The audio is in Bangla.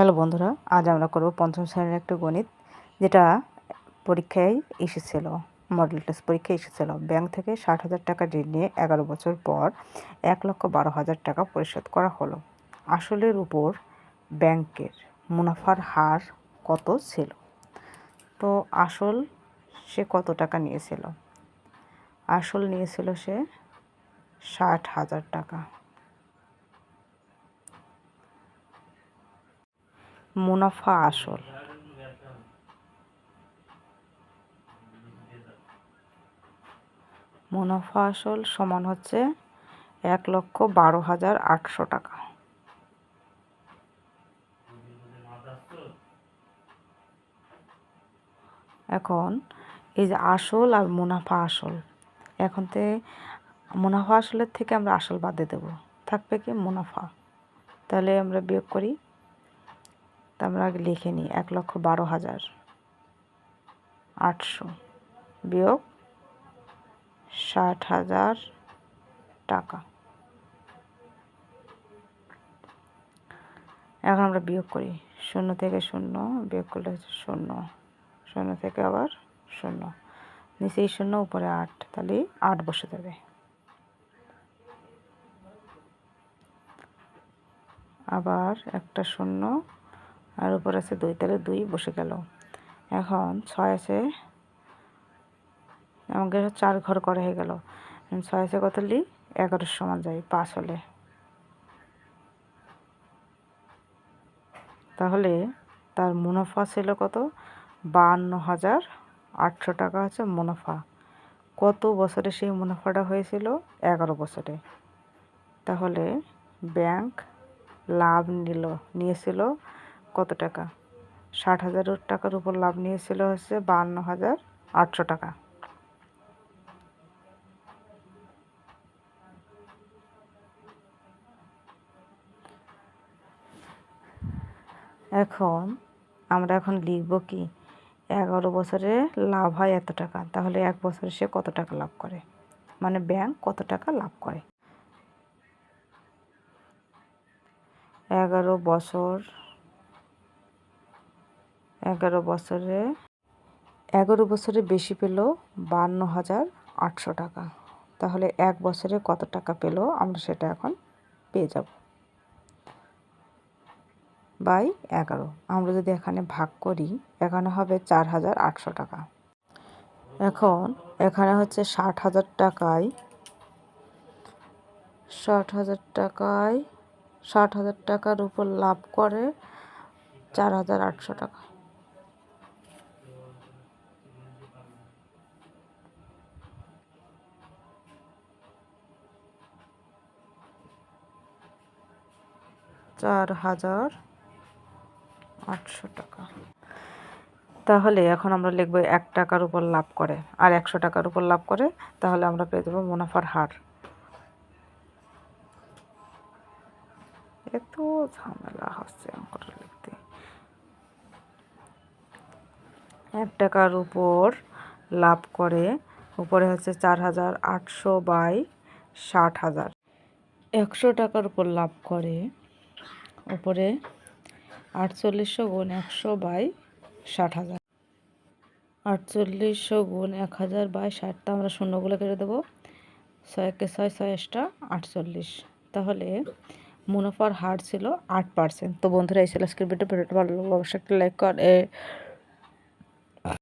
হ্যালো বন্ধুরা, আজ আমরা করব পঞ্চম শ্রেণির একটা গণিত, যেটা পরীক্ষায় এসেছিল মডেল টেস্ট পরীক্ষায় এসেছিল। ব্যাংক থেকে ষাট হাজার টাকা ঋণ নিয়ে এগারো বছর পর এক লক্ষ বারো হাজার টাকা পরিশোধ করা হলো। আসলের উপর ব্যাংকের মুনাফার হার কত ছিল? তো আসল সে কত টাকা নিয়েছিল? আসল নিয়েছিল সে ষাট হাজার টাকা। মুনাফা আসল। মুনাফা আসল সমান হচ্ছে এক লক্ষ বারো হাজার আটশো টাকা। এখন এই যে আসল আর মুনাফা আসল, এখন তে মুনাফা আসলের থেকে আমরা আসল বাদে দেব। থাকবে কি মুনাফা। তাহলে আমরা বিয়োগ করি তা আমরা আগে লিখে নিই, এক লক্ষ বারো হাজার আটশো বিয়োগ ষাট হাজার টাকা। এখন আমরা বিয়োগ করি, শূন্য থেকে শূন্য বিয়োগ করলে হচ্ছে শূন্য শূন্য থেকে আবার শূন্য। নিচেই শূন্য, উপরে আট, তাহলে আট বসে দেবে আবার একটা শূন্য আর উপর আছে দুই, তাহলে দুই বসে গেল। এখন ছয় আছে, আমাকে চার ঘর করা হয়ে গেল। ছয় আছে কত লি? এগারোর সমান যাই পাঁচ হলে। তাহলে তার মুনাফা ছিল কত? বাহান্ন হাজার আটশো টাকা হচ্ছে মুনাফা। কত বছরে সেই মুনাফাটা হয়েছিল? এগারো বছরে। তাহলে ব্যাংক লাভ নিল, নিয়েছিল কত টাকা? ষাট হাজার টাকার উপর লাভ নিয়েছিল হচ্ছে বাহান্ন হাজার আটশো টাকা। এখন আমরা এখন লিখব কি, এগারো বছরে লাভ হয় এত টাকা, তাহলে এক বছরে সে কত টাকা লাভ করে? মানে ব্যাংক কত টাকা লাভ করে? এগারো বছর এগারো বছরে এগারো বছরে বেশি পেল বান্ন হাজার আটশো টাকা। তাহলে এক বছরে কত টাকা পেল? আমরা সেটা এখন পেয়ে যাব। বাই এগারো। আমরা যদি এখানে ভাগ করি, এখানে হবে চার হাজার আটশো টাকা। এখন এখানে হচ্ছে ষাট হাজার টাকায়, ষাট হাজার টাকায়, ষাট হাজার টাকার উপর লাভ করে চার হাজার আটশো টাকা। চার হাজার আটশো টাকা। তাহলে এখন আমরা লিখব এক টাকার উপর লাভ করে। আর একশো টাকার উপর লাভ করে তাহলে আমরা পেয়ে যাব মুনাফার হার। এত ঝামেলা হচ্ছে অঙ্কটা লিখতে। এক টাকার উপর লাভ করে উপরে হচ্ছে চার হাজার আটশো বাই ষাট হাজার। একশো টাকার উপর লাভ করে উপরে আটচল্লিশশো গুণ একশো বাই ষাট হাজার। আটচল্লিশশো গুণ এক হাজার বাই ষাটটা আমরা শূন্যগুলো কেটে দেবো। ছয়কে ছয় ছয়টা আটচল্লিশ। তাহলে মুনাফার হার ছিল আট পার্সেন্ট। তো বন্ধুরা, এই ছিল আজকের ভিডিও ভিডিওটা ভালো লাগলে অবশ্যই একটা লাইক কর।